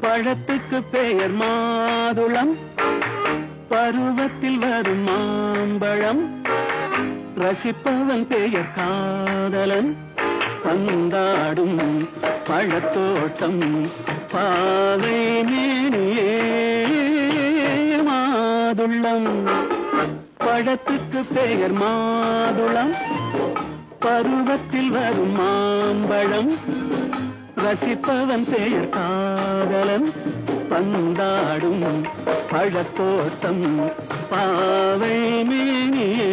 பழத்துக்கு பெயர் மாதுளம் பருவத்தில் வரும் மாம்பழம் ரசிப்பவன் பெயர் காதலன் பந்தாடும் பழத்தோட்டம் பாவை மேனியே மாதுளம். பழத்துக்கு பெயர் மாதுளம் பருவத்தில் வரும் மாம்பழம் ரசிப்பவன் பெயர் காதலன் பந்தாடும் பழத்தோட்டம் பாவை மேனியே.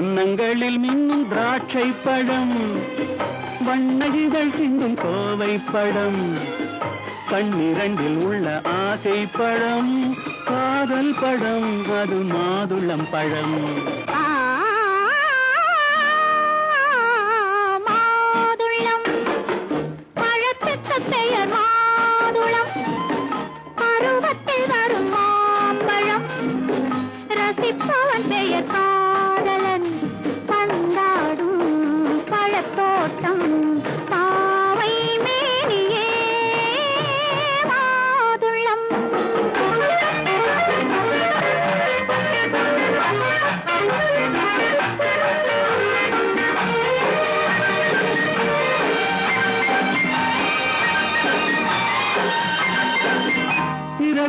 வண்ணங்களில் மின்னும் திராட்சை பழம் வண்ண சிந்தும் கோவை படம் கண்ணிரண்டில் உள்ள ஆசை பழம் காதல் படம் அது மாதுளம் பழம். பெயர் மாதுளம். பருவத்தில் வரும் மாம்பழம். ரசிப்பவன் பெயர்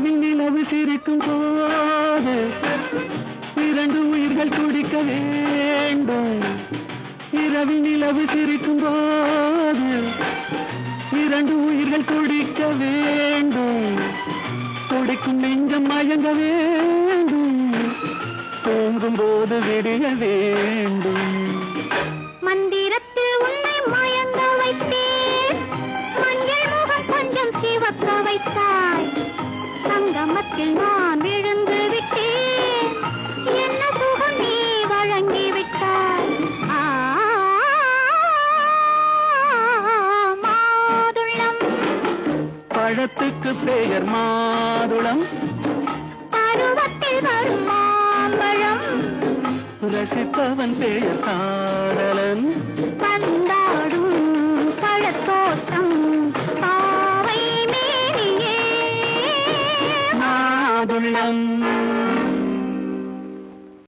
இரவில் நிலவு சிரிக்கும் போது இரண்டு உயிர்கள் துடிக்க வேண்டும். இரவில் நிலவு சிரிக்கும் போது இரண்டு உயிர்கள் துடிக்க வேண்டும். துடிக்கும் நெஞ்சம் மயங்க வேண்டும். தூங்கும் போது விடிய வேண்டும். மந்திரத்தில் உண்மை சங்கமத்தில் நான் விழுந்து விட்டேன். என்ன சுகம் நீ வழங்கி விட்டாய்? ஆ, மாதுளம். பழத்துக்கு பெயர் மாதுளம். பருவத்தில் வரும் மாம்பழம். ரசிப்பவன் பெயர் காதலன் வந்த